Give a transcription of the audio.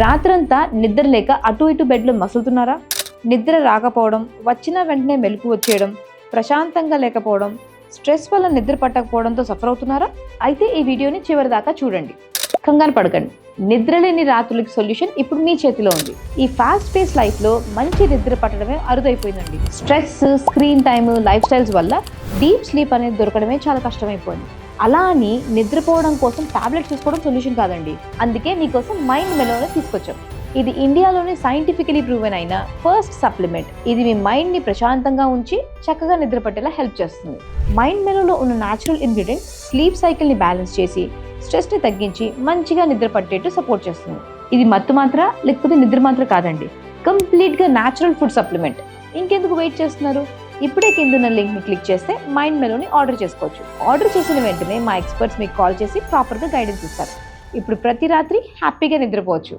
రాత్రంతా నిద్ర లేక అటు ఇటు బెడ్లు మసులుతున్నారా? నిద్ర రాకపోవడం వచ్చిన వెంటనే మెలకు వచ్చేయడం ప్రశాంతంగా లేకపోవడం స్ట్రెస్ వల్ల నిద్ర పట్టకపోవడంతో సఫర్ అవుతున్నారా? అయితే ఈ వీడియోని చివరి దాకా చూడండి. కంగారు పడకండి. నిద్ర లేని రాత్రులకి సొల్యూషన్ ఇప్పుడు మీ చేతిలో ఉంది. ఈ ఫాస్ట్ పేస్ లైఫ్లో మంచి నిద్ర పట్టడమే అరుదైపోయిందండి. Stress screen time life styles వల్ల డీప్ స్లీప్ అనేది దొరకడమే చాలా కష్టమైపోయింది. అలా అని నిద్రపోవడం కోసం టాబ్లెట్స్ తీసుకోవడం సొల్యూషన్ కాదండి. అందుకే మీకోసం మైండ్ మెలోని తీసుకొచ్చాం. ఇది ఇండియాలోనే సైంటిఫికలీ ప్రూవెన్ అయిన ఫస్ట్ సప్లిమెంట్. ఇది మీ మైండ్ని ప్రశాంతంగా ఉంచి చక్కగా నిద్ర పట్టేలా హెల్ప్ చేస్తుంది. మైండ్ మెలోలో ఉన్న న్యాచురల్ ఇంగ్రీడియంట్ స్లీప్ సైకిల్ని బ్యాలెన్స్ చేసి స్ట్రెస్ని తగ్గించి మంచిగా నిద్ర పట్టేట్టు సపోర్ట్ చేస్తుంది. ఇది మత్తు మాత్ర లేకపోతే నిద్ర మాత్ర కాదండి. కంప్లీట్గా న్యాచురల్ ఫుడ్ సప్లిమెంట్. ఇంకెందుకు వెయిట్ చేస్తున్నారు? ఇప్పుడే కింద లింక్ని క్లిక్ చేస్తే మైండ్ మెలోని ఆర్డర్ చేసుకోవచ్చు. ఆర్డర్ చేసిన వెంటనే మా ఎక్స్పర్ట్స్ మీకు కాల్ చేసి ప్రాపర్గా గైడెన్స్ ఇస్తారు. ఇప్పుడు ప్రతి రాత్రి హ్యాపీగా నిద్రపోవచ్చు.